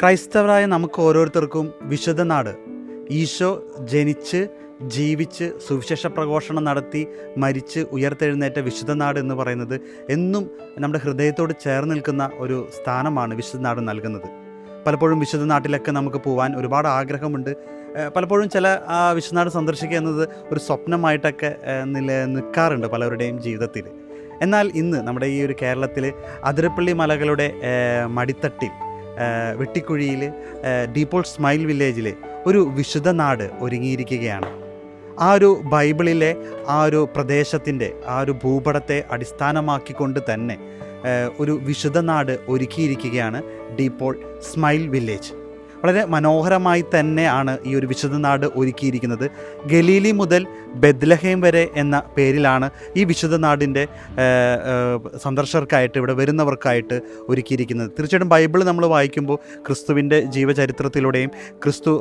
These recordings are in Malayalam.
ക്രൈസ്തവരായ നമുക്ക് ഓരോരുത്തർക്കും വിശുദ്ധ നാട്. ഈശോ ജനിച്ച് ജീവിച്ച് സുവിശേഷ പ്രഘോഷണം നടത്തി മരിച്ച് ഉയർത്തെഴുന്നേറ്റ വിശുദ്ധ നാട് എന്ന് പറയുന്നത് എന്നും നമ്മുടെ ഹൃദയത്തോട് ചേർന്ന് നിൽക്കുന്ന ഒരു സ്ഥാനമാണ് വിശുദ്ധ നാട് നൽകുന്നത്. പലപ്പോഴും വിശുദ്ധ നാട്ടിലൊക്കെ നമുക്ക് പോകാൻ ഒരുപാട് ആഗ്രഹമുണ്ട്. പലപ്പോഴും ചില വിശുദ്ധനാട് സന്ദർശിക്കുക എന്നത് ഒരു സ്വപ്നമായിട്ടൊക്കെ നില നിൽക്കാറുണ്ട് പലരുടെയും ജീവിതത്തിൽ. എന്നാൽ ഇന്ന് നമ്മുടെ ഈ ഒരു കേരളത്തിൽ അതിരപ്പള്ളി മലകളുടെ മടിത്തട്ടിൽ വെട്ടിക്കുഴിയിൽ ഡീപ്പോൾ സ്മൈൽ വില്ലേജിൽ ഒരു വിശുദ്ധ നാട് ഒരുങ്ങിയിരിക്കുകയാണ്. ആ ഒരു ബൈബിളിലെ ആ ഒരു പ്രദേശത്തിന്റെ ആ ഒരു ഭൂപടത്തെ അടിസ്ഥാനമാക്കിക്കൊണ്ട് തന്നെ ഒരു വിശുദ്ധ നാട് ഒരുക്കിയിരിക്കുകയാണ് ഡീപ്പോൾ സ്മൈൽ വില്ലേജ് വളരെ മനോഹരമായി തന്നെയാണ് ഈ ഒരു വിശുദ്ധ നാട് ഒരുക്കിയിരിക്കുന്നത്. ഗലീലി മുതൽ ബെദ്ലഹേം വരെ എന്ന പേരിലാണ് ഈ വിശുദ്ധ നാടിന്റെ ഏഹ്, ഏഹ്, സന്ദർശകർക്കായിട്ട് ഇവിടെ വരുന്നവർക്കായിട്ട് ഒരുക്കിയിരിക്കുന്നത്. തീർച്ചയായിട്ടും ബൈബിൾ നമ്മൾ വായിക്കുമ്പോൾ ക്രിസ്തുവിന്റെ ജീവചരിത്രത്തിലൂടെയും ക്രിസ്തു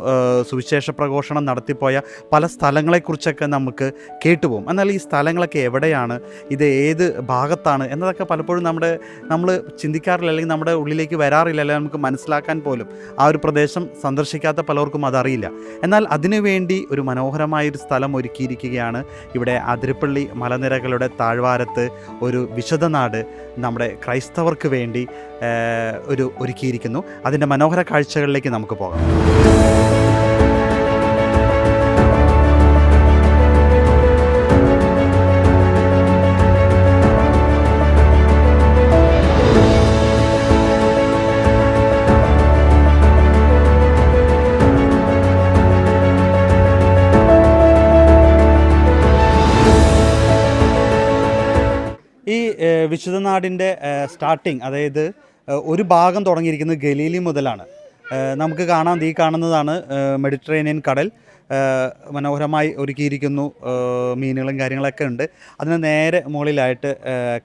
സുവിശേഷ പ്രഘോഷണം നടത്തിപ്പോയ പല സ്ഥലങ്ങളെക്കുറിച്ചൊക്കെ നമുക്ക് കേട്ടുപോകും. എന്നാൽ ഈ സ്ഥലങ്ങളൊക്കെ എവിടെയാണ്? ഇത് ഏത് ഭാഗത്താണ്? എന്നതൊക്കെ പലപ്പോഴും നമ്മുടെ നമ്മൾ ചിന്തിക്കാറില്ല അല്ലെങ്കിൽ നമ്മുടെ ഉള്ളിലേക്ക് വരാറില്ല അല്ലെങ്കിൽ നമുക്ക് മനസ്സിലാക്കാൻ പോലും ആ ഒരു പ്രദേശം സന്ദർശിക്കാത്ത പലർക്കും അതറിയില്ല. എന്നാൽ അതിനുവേണ്ടി ഒരു മനോഹരമായൊരു സ്ഥലം ഒരുക്കിയിരിക്കുകയാണ് ഇവിടെ അതിരപ്പള്ളി മലനിരകളുടെ താഴ്വാരത്ത് ഒരു വിശദനാട് നമ്മുടെ ക്രൈസ്തവർക്ക് വേണ്ടി ഒരു ഒരുക്കിയിരിക്കുന്നു. അതിന്റെ മനോഹര കാഴ്ചകളിലേക്ക് നമുക്ക് പോകാം. ഈ വിശുദ്ധനാടിന്റെ വിശുദ്ധ നാടിന്റെ സ്റ്റാർട്ടിങ് അതായത് ഒരു ഭാഗം തുടങ്ങിയിരിക്കുന്നത് ഗലീലി മുതലാണ്. നമുക്ക് കാണാം ഈ കാണുന്നതാണ് മെഡിറ്ററേനിയൻ കടൽ. മനോഹരമായി ഒരുക്കിയിരിക്കുന്നു മീനുകളും കാര്യങ്ങളൊക്കെ ഉണ്ട്. അതിന് നേരെ മുകളിലായിട്ട്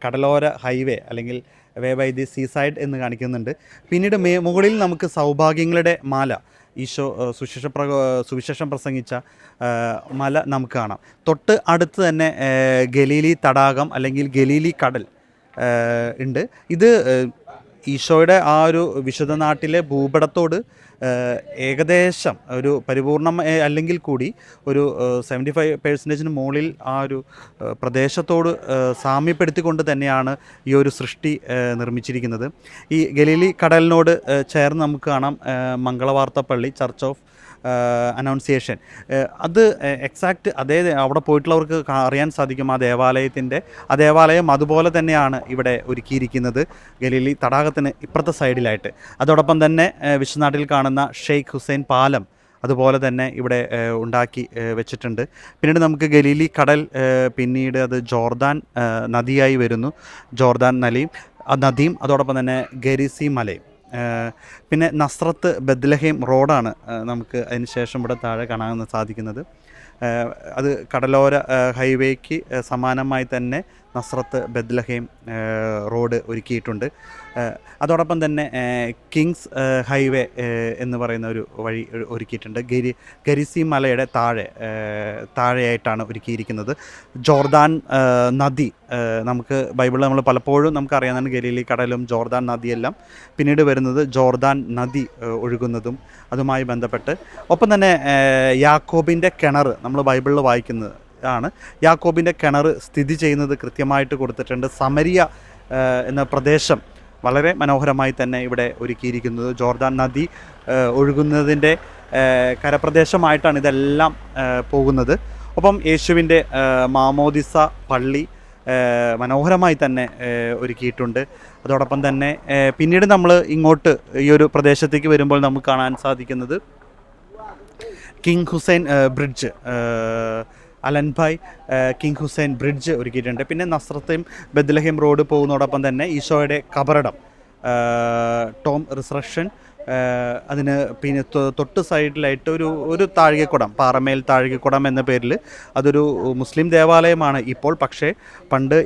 കടലോര ഹൈവേ അല്ലെങ്കിൽ way by the seaside എന്ന് കാണിക്കുന്നുണ്ട്. പിന്നീട് മുകളിൽ നമുക്ക് സൗഭാഗ്യങ്ങളുടെ മാല. ഈശോ സുശേഷ സുവിശേഷ പ്രസംഗിച്ച മല നമുക്ക് കാണാം. തൊട്ട് അടുത്ത് തന്നെ ഗലീലി തടാകം അല്ലെങ്കിൽ ഗലീലി കടൽ ഉണ്ട്. ഇത് ഈശോയുടെ ആ ഒരു വിശുദ്ധ നാട്ടിലെ ഭൂപടത്തോട് ഏകദേശം ഒരു പരിപൂർണം അല്ലെങ്കിൽ കൂടി ഒരു സെവന്റി ഫൈവ് പേഴ്സന്റേജിന് മുകളിൽ ആ ഒരു പ്രദേശത്തോട് സാമ്യപ്പെടുത്തിക്കൊണ്ട് തന്നെയാണ് ഈ ഒരു സൃഷ്ടി നിർമ്മിച്ചിരിക്കുന്നത്. ഈ ഗലീലി കടലിനോട് ചേർന്ന് നമുക്ക് കാണാം മംഗളവാർത്ത പള്ളി ചർച്ച് ഓഫ് അനൗൺസിയേഷൻ. അത് എക്സാക്റ്റ് അതേ അവിടെ പോയിട്ടുള്ളവർക്ക് അറിയാൻ സാധിക്കും ആ ദേവാലയത്തിന്റെ. ആ ദേവാലയം അതുപോലെ തന്നെയാണ് ഇവിടെ ഒരുക്കിയിരിക്കുന്നത് ഗലീലി തടാകത്തിന് ഇപ്പുറത്തെ സൈഡിലായിട്ട്. അതോടൊപ്പം തന്നെ വിശ്വനാട്ടിൽ കാണുന്ന ഷെയ്ഖ് ഹുസൈൻ പാലം അതുപോലെ തന്നെ ഇവിടെ ഉണ്ടാക്കി വെച്ചിട്ടുണ്ട്. പിന്നീട് നമുക്ക് ഗലീലി കടൽ പിന്നീട് അത് ജോർദാൻ നദിയായി വരുന്നു. ജോർദാൻ നലിയും നദിയും അതോടൊപ്പം തന്നെ ഗരിസി മലയും. പിന്നെ നസ്രത്ത് ബദ്ലഹേം റോഡാണ് നമുക്ക് അതിന് ശേഷം ഇവിടെ താഴെ കാണാൻ സാധിക്കുന്നത്. അത് കടലോര ഹൈവേക്ക് സമാനമായി തന്നെ നസ്രത്ത് ബദ്ലഹേം റോഡ് ഒരുക്കിയിട്ടുണ്ട്. അതോടൊപ്പം തന്നെ കിങ്സ് ഹൈവേ എന്ന് പറയുന്ന ഒരു വഴി ഒരുക്കിയിട്ടുണ്ട്. ഗരി ഗരിസി മലയുടെ താഴെ താഴെയായിട്ടാണ് ഒരുക്കിയിരിക്കുന്നത്. ജോർദാൻ നദി നമുക്ക് ബൈബിളിൽ നമ്മൾ പലപ്പോഴും നമുക്ക് അറിയാവുന്നതാണ് ഗലീലി കടലും ജോർദാൻ നദിയെല്ലാം. പിന്നീട് വരുന്നത് ജോർദാൻ നദി ഒഴുകുന്നതും അതുമായി ബന്ധപ്പെട്ട്. ഒപ്പം തന്നെ യാക്കോബിന്റെ കിണർ നമ്മൾ ബൈബിളിൽ വായിക്കുന്നത് ആണ് യാക്കോബിന്റെ കിണർ സ്ഥിതി ചെയ്യുന്നത് കൃത്യമായിട്ട് കൊടുത്തിട്ടുണ്ട്. സമരിയ എന്ന പ്രദേശം വളരെ മനോഹരമായി തന്നെ ഇവിടെ ഒരുക്കിയിരിക്കുന്നത്. ജോർദാൻ നദി ഒഴുകുന്നതിന്റെ കരപ്രദേശമായിട്ടാണ് ഇതെല്ലാം പോകുന്നത്. ഒപ്പം യേശുവിന്റെ മാമോദിസ പള്ളി മനോഹരമായി തന്നെ ഒരുക്കിയിട്ടുണ്ട്. അതോടൊപ്പം തന്നെ പിന്നീട് നമ്മൾ ഇങ്ങോട്ട് ഈ ഒരു പ്രദേശത്തേക്ക് വരുമ്പോൾ നമുക്ക് കാണാൻ സാധിക്കുന്നത് King Hussein Bridge Allenby King Hussein Bridge ഒരുക്കിയിട്ടുണ്ട്. പിന്നെ നസ്രത്തെയും ബദ്ലഹിം റോഡ് പോകുന്നതോടൊപ്പം തന്നെ ഈശോയുടെ കബറടം ടോം റിസറക്ഷൻ അതിന് പിന്നെ തൊട്ട് സൈഡിലായിട്ട് ഒരു ഒരു താഴികക്കുടം പാറമേൽ താഴികക്കുടം എന്ന പേരിൽ അതൊരു മുസ്ലിം ദേവാലയമാണ് ഇപ്പോൾ. പക്ഷേ പണ്ട്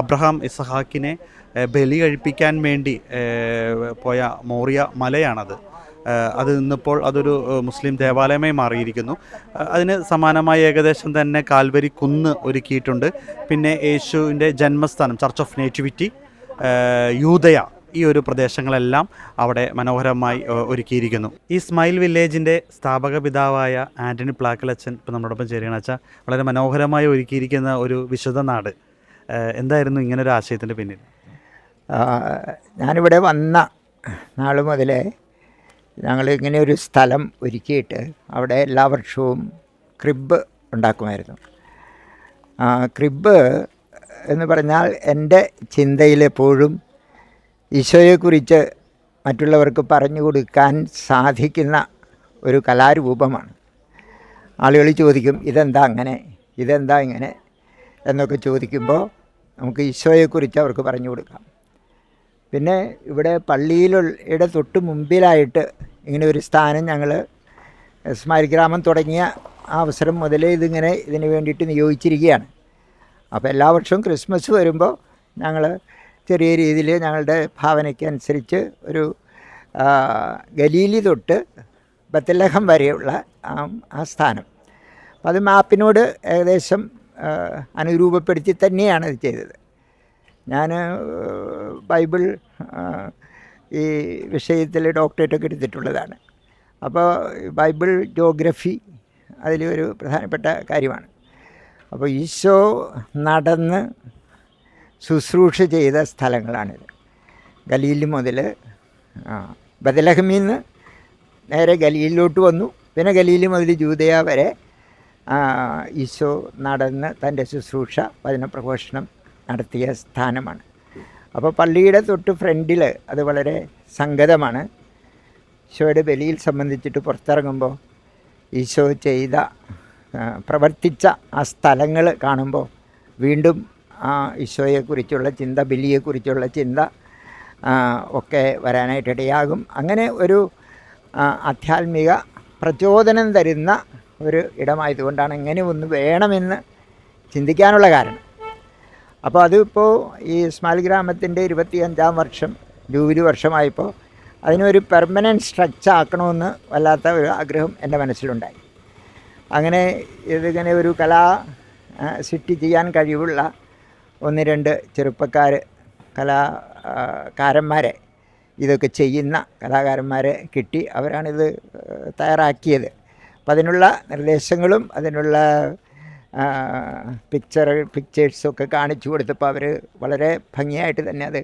അബ്രഹാം ഇസഹാക്കിനെ ബലി കഴിപ്പിക്കാൻ വേണ്ടി പോയ മോറിയ മലയാണത്. അത് ഇന്നിപ്പോൾ അതൊരു മുസ്ലിം ദേവാലയമായി മാറിയിരിക്കുന്നു. അതിന് സമാനമായി ഏകദേശം തന്നെ കാൽവരി കുന്ന് ഒരുക്കിയിട്ടുണ്ട്. പിന്നെ യേശുവിന്റെ ജന്മസ്ഥാനം ചർച്ച് ഓഫ് നേറ്റിവിറ്റി യൂതയ ഈ ഒരു പ്രദേശങ്ങളെല്ലാം അവിടെ മനോഹരമായി ഒരുക്കിയിരിക്കുന്നു. ഈ സ്മൈൽ വില്ലേജിന്റെ സ്ഥാപക പിതാവായ ആന്റണി പ്ലാക്കലച്ചൻ ഇപ്പം നമ്മളോടൊപ്പം ചേരുകയാണ്. വെച്ചാൽ വളരെ മനോഹരമായി ഒരുക്കിയിരിക്കുന്ന ഒരു വിശുദ്ധ നാട്. എന്തായിരുന്നു ഇങ്ങനൊരു ആശയത്തിന്റെ പിന്നിൽ? ഞാനിവിടെ വന്ന നാൾ മുതലേ ഞങ്ങൾ ഇങ്ങനെ ഒരു സ്ഥലം ഒരുക്കിയിട്ട് അവിടെ എല്ലാ വർഷവും ക്രിബ് ഉണ്ടാക്കുമായിരുന്നു. ക്രിബ് എന്ന് പറഞ്ഞാൽ എന്റെ ചിന്തയിലെപ്പോഴും ഈശോയെക്കുറിച്ച് മറ്റുള്ളവർക്ക് പറഞ്ഞു കൊടുക്കാൻ സാധിക്കുന്ന ഒരു കലാരൂപമാണ്. ആളുകൾ ചോദിക്കും ഇതെന്താ അങ്ങനെ? ഇതെന്താ ഇങ്ങനെ? എന്നൊക്കെ ചോദിക്കുമ്പോൾ നമുക്ക് ഈശോയെക്കുറിച്ച് അവർക്ക് പറഞ്ഞു കൊടുക്കാം. പിന്നെ ഇവിടെ പള്ളിയിലുള്ളയുടെ തൊട്ട് മുമ്പിലായിട്ട് ഇങ്ങനെ ഒരു സ്ഥാനം ഞങ്ങൾ സ്മാരി ഗ്രാമം തുടങ്ങിയ ആ അവസരം മുതൽ ഇതിങ്ങനെ ഇതിന് വേണ്ടിയിട്ട് നിയോഗിച്ചിരിക്കുകയാണ്. അപ്പോൾ എല്ലാ വർഷവും ക്രിസ്മസ് വരുമ്പോൾ ഞങ്ങൾ ചെറിയ രീതിയിൽ ഞങ്ങളുടെ ഭാവനയ്ക്ക് അനുസരിച്ച് ഒരു ഗലീലി തൊട്ട് ബത്തലഹം വരെയുള്ള ആ സ്ഥാനം. അപ്പോൾ അത് മാപ്പിനോട് ഏകദേശം അനുരൂപപ്പെടുത്തി തന്നെയാണ് ഇത് ചെയ്തത്. ഞാൻ ബൈബിൾ ഈ വിഷയത്തിൽ ഡോക്ടറേറ്റൊക്കെ എടുത്തിട്ടുള്ളതാണ്. അപ്പോൾ ബൈബിൾ ജോഗ്രഫി അതിൽ ഒരു പ്രധാനപ്പെട്ട കാര്യമാണ്. അപ്പോൾ ഈശോ നടന്ന് ശുശ്രൂഷ ചെയ്ത സ്ഥലങ്ങളാണിത്. ഗലീൽ മുതൽ ബദലഹമിൽ നിന്ന് നേരെ ഗലീലിലോട്ട് വന്നു. പിന്നെ ഗലീൽ മുതൽ ജൂതയ വരെ ഈശോ നടന്ന് തന്റെ ശുശ്രൂഷ വചനപ്രഘോഷണം നടത്തിയ സ്ഥാനമാണ്. അപ്പോൾ പള്ളിയുടെ തൊട്ട് ഫ്രണ്ടിൽ അത് വളരെ സംഗതമാണ് ഈശോയുടെ ബലിയിൽ സംബന്ധിച്ചിട്ട് പുറത്തിറങ്ങുമ്പോൾ ഈശോ ചെയ്ത പ്രവർത്തിച്ച ആ സ്ഥലങ്ങൾ കാണുമ്പോൾ വീണ്ടും ആ ഈശോയെക്കുറിച്ചുള്ള ചിന്ത ബലിയെക്കുറിച്ചുള്ള ചിന്ത ഒക്കെ വരാനായിട്ടിടയാകും അങ്ങനെ ഒരു ആധ്യാത്മിക പ്രചോദനം തരുന്ന ഒരു ഇടമായതുകൊണ്ടാണ് ഇങ്ങനെ ഒന്ന് വേണമെന്ന് ചിന്തിക്കാനുള്ള കാരണം. അപ്പോൾ അതിപ്പോൾ ഈ സ്മാൽ ഗ്രാമത്തിന്റെ ഇരുപത്തിയഞ്ചാം വർഷം ജൂബിലി വർഷമായപ്പോൾ അതിനൊരു പെർമനന്റ് സ്ട്രക്ചർ ആക്കണമെന്ന് വല്ലാത്ത ഒരു ആഗ്രഹം എന്റെ മനസ്സിലുണ്ടായി. അങ്ങനെ ഇതിങ്ങനെ ഒരു കലാ സിറ്റി ചെയ്യാൻ കഴിവുള്ള ഒന്ന് രണ്ട് ചെറുപ്പക്കാർ കലാകാരന്മാരെ ഇതൊക്കെ ചെയ്യുന്ന കലാകാരന്മാരെ കിട്ടി. അവരാണിത് തയ്യാറാക്കിയത്. അപ്പം അതിനുള്ള നിർദ്ദേശങ്ങളും അതിനുള്ള പിക്ചർ പിക്ചേഴ്സൊക്കെ കാണിച്ചു കൊടുത്തപ്പോൾ അവർ വളരെ ഭംഗിയായിട്ട് തന്നെ അത്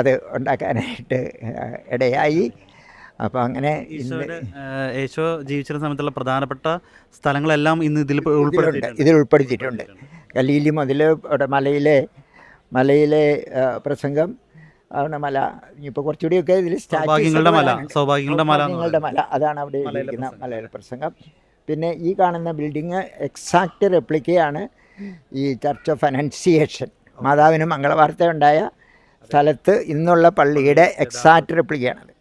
അത് ഉണ്ടാക്കാനായിട്ട് ഇടയായി. അപ്പോൾ അങ്ങനെ യേശോ ജീവിച്ചിരുന്ന സമയത്തുള്ള പ്രധാനപ്പെട്ട സ്ഥലങ്ങളെല്ലാം ഇന്ന് ഇതിൽ ഉൾപ്പെടുന്നുണ്ട് ഉൾപ്പെടുത്തിയിട്ടുണ്ട്. ഇതിൽ ഉൾപ്പെടുത്തിയിട്ടുണ്ട്. കലീലി മുതൽ അവിടെ മലയിലെ മലയിലെ പ്രസംഗം അവിടെ മല ഇനിയിപ്പോൾ കുറച്ചുകൂടിയൊക്കെ ഇതിൽ സൗഭാഗ്യങ്ങളുടെ മല സൗഭാഗ്യങ്ങളുടെ മല അതാണ് അവിടെ മലയിലെ മലയുടെ പ്രസംഗം. പിന്നെ ഈ കാണുന്ന ബിൽഡിങ് എക്സാക്റ്റ് റെപ്ലിക്കയാണ് ഈ ചർച്ച് ഓഫ് അനൗൺസിയേഷൻ മാതാവിന് മംഗളവാർത്ത ഉണ്ടായ സ്ഥലത്ത് ഇന്നുള്ള പള്ളിയുടെ എക്സാക്റ്റ് റെപ്ലിക്കയാണത്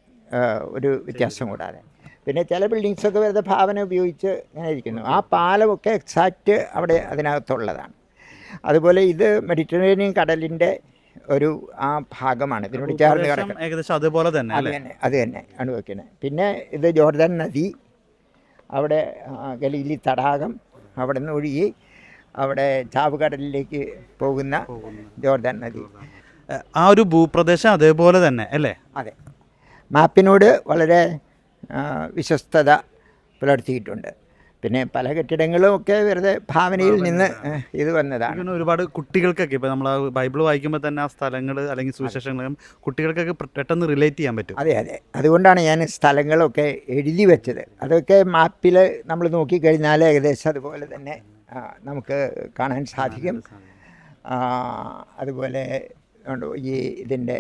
ഒരു വ്യത്യാസം കൂടാതെ. പിന്നെ ചില ബിൽഡിങ്സൊക്കെ വെറുതെ ഭാവന ഉപയോഗിച്ച് ഇങ്ങനെ ഇരിക്കുന്നു. ആ പാലമൊക്കെ എക്സാക്റ്റ് അവിടെ അതിനകത്തുള്ളതാണ്. അതുപോലെ ഇത് മെഡിറ്ററേനിയൻ കടലിന്റെ ഒരു ആ ഭാഗമാണ്. ഇതിനോട് ചേർന്ന് കിടക്കുന്നത് ഏകദേശം അതുപോലെ തന്നെ അത് തന്നെ അത് തന്നെ. ആണ് വെക്കുന്നത് പിന്നെ ഇത് ജോർദാൻ നദി അവിടെ ഗലീലി തടാകം അവിടെ നിന്ന് ഒഴുകി അവിടെ ചാവുകടലിലേക്ക് പോകുന്ന ജോർദാൻ നദി. ആ ഒരു ഭൂപ്രദേശം അതേപോലെ തന്നെ അല്ലേ? അതെ. മാപ്പിനോട് വളരെ വിശ്വസ്തത പുലർത്തിയിട്ടുണ്ട്. പിന്നെ പല കെട്ടിടങ്ങളും ഒക്കെ വെറുതെ ഭാവനയിൽ നിന്ന് ഇത് വന്നതാണ്. ഒരുപാട് കുട്ടികൾക്കൊക്കെ ഇപ്പോൾ നമ്മൾ ബൈബിൾ വായിക്കുമ്പോൾ തന്നെ ആ സ്ഥലങ്ങൾ അല്ലെങ്കിൽ സുവിശേഷങ്ങളും കുട്ടികൾക്കൊക്കെ പെട്ടെന്ന് റിലേറ്റ് ചെയ്യാൻ പറ്റും. അതെ അതെ. അതുകൊണ്ടാണ് ഞാൻ സ്ഥലങ്ങളൊക്കെ എഴുതി വെച്ചത്. അതൊക്കെ മാപ്പിൽ നമ്മൾ നോക്കിക്കഴിഞ്ഞാൽ ഏകദേശം അതുപോലെ തന്നെ നമുക്ക് കാണാൻ സാധിക്കും. അതുപോലെ ഈ ഇതിന്റെ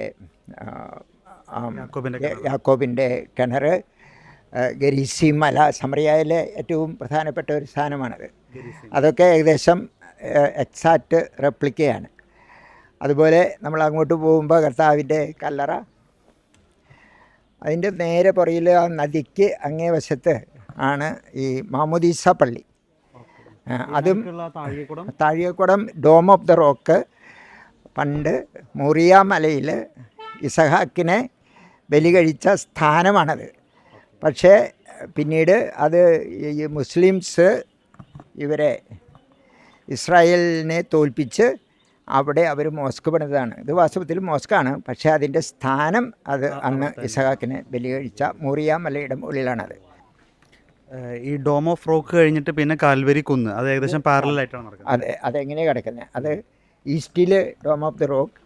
യാക്കോബിന്റെ കിണർ ഗരീസി മല സമറിയയിലെ ഏറ്റവും പ്രധാനപ്പെട്ട ഒരു സ്ഥാനമാണത്. അതൊക്കെ ഏകദേശം എക്സാക്റ്റ് റെപ്ലിക്കയാണ് അതുപോലെ നമ്മൾ അങ്ങോട്ട് പോകുമ്പോൾ കർത്താവിന്റെ കല്ലറ അതിന്റെ നേരെ പുറയിൽ ആ നദിക്ക് അങ്ങേ വശത്ത് ആണ് ഈ മാമുദീസ പള്ളി. അതും താഴികക്കുടം ഡോം ഓഫ് ദ റോക്ക് പണ്ട് മുറിയ മലയിൽ ഇസഹാക്കിനെ ബലി കഴിച്ച സ്ഥാനമാണത്. പക്ഷേ പിന്നീട് അത് ഈ മുസ്ലിംസ് ഇവരെ ഇസ്രായേലിനെ തോൽപ്പിച്ച് അവിടെ അവർ മോസ്ക് പണിതാണ് ഇത് വാസ്തവത്തിൽ മോസ്കാണ്. പക്ഷേ അതിന്റെ സ്ഥാനം അത് അന്ന് ഇസഹാക്കിന് ബലി കഴിച്ച മുറിയ മലയുടെ മുകളിലാണത്. ഈ ഡോമോ ഫ്രോക്ക് കഴിഞ്ഞിട്ട് പിന്നെ കാൽവരി കുന്ന്. അത് ഏകദേശം പാരലായിട്ടാണ് നടക്കുന്നത്. അതെ അതെങ്ങനെയാണ് കിടക്കുന്നത് അത് ഈസ്റ്റിൽ ഡോം ഓഫ് ദി റോക്ക്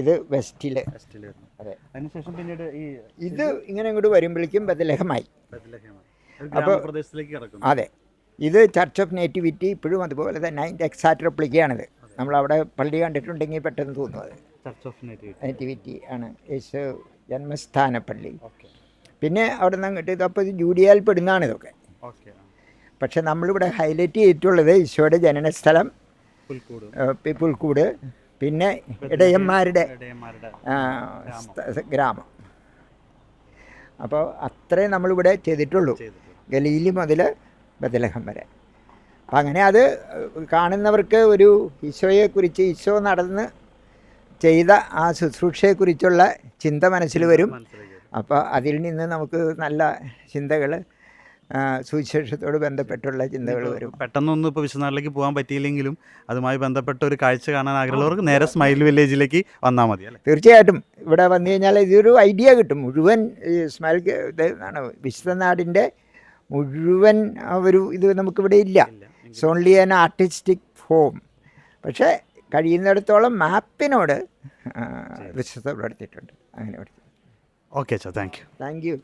ഇത് വെസ്റ്റിലെ. അതെ. അതിനുശേഷം പിന്നീട് ഈ ഇത് ഇങ്ങനെ ഇങ്ങോട്ട് വരുമ്പോഴേക്കും ബദലഹമായി. അപ്പോൾ അതെ ഇത് ചർച്ച് ഓഫ് നേറ്റിവിറ്റി ഇപ്പോഴും അതുപോലെ തന്നെ അതിന്റെ എക്സാക്ട് റെപ്ലിക്കയാണിത് നമ്മളവിടെ പള്ളി കണ്ടിട്ടുണ്ടെങ്കിൽ പെട്ടെന്ന് തോന്നും അത്. ചർച്ച് ഓഫ് നേറ്റീവ് നേറ്റിവിറ്റി ആണ് യേശു ജന്മസ്ഥാന പള്ളി. ഓക്കെ. പിന്നെ അവിടെ നിന്ന് അങ്ങോട്ട് അപ്പോൾ ഇത് ജൂഡിയാൽ പെടുന്നതാണ് ഇതൊക്കെ. പക്ഷെ നമ്മളിവിടെ ഹൈലൈറ്റ് ചെയ്തിട്ടുള്ളത് ഈശോയുടെ ജനനസ്ഥലം ഏഹ്, പിന്നെ ഇടയന്മാരുടെ ഗ്രാമം. അപ്പോൾ അത്രേ നമ്മളിവിടെ ചെയ്തിട്ടുള്ളൂ. ഗലീലി മുതൽ ബദലഹം വരെ. അപ്പം അങ്ങനെ അത് കാണുന്നവർക്ക് ഒരു ഈശോയെക്കുറിച്ച് ഈശോ നടന്ന് ചെയ്ത ആ ശുശ്രൂഷയെക്കുറിച്ചുള്ള ചിന്ത മനസ്സിൽ വരും. അപ്പോൾ അതിൽ നിന്ന് നമുക്ക് നല്ല ചിന്തകൾ സുവിശേഷത്തോട് ബന്ധപ്പെട്ടുള്ള ചിന്തകൾ വരും. പെട്ടെന്നൊന്നും ഇപ്പോൾ വിശ്വനാഥിലേക്ക് പോകാൻ പറ്റിയില്ലെങ്കിലും അതുമായി ബന്ധപ്പെട്ട ഒരു കാഴ്ച കാണാൻ ആഗ്രഹമുള്ളവർക്ക് നേരെ സ്മൈൽ വില്ലേജിലേക്ക് വന്നാൽ മതി അല്ലേ? തീർച്ചയായിട്ടും. ഇവിടെ വന്നു കഴിഞ്ഞാൽ ഇതൊരു ഐഡിയ കിട്ടും. മുഴുവൻ ഈ സ്മൈൽ ആണ് വിശ്വനാടിന്റെ മുഴുവൻ ഒരു ഇത് നമുക്കിവിടെ ഇല്ല. It's only an artistic form പക്ഷേ കഴിയുന്നിടത്തോളം മാപ്പിനോട് വിശ്വസപ്പെടുത്തിയിട്ടുണ്ട് അങ്ങനെ ഓക്കെ അച്ഛാ താങ്ക് യു താങ്ക് യു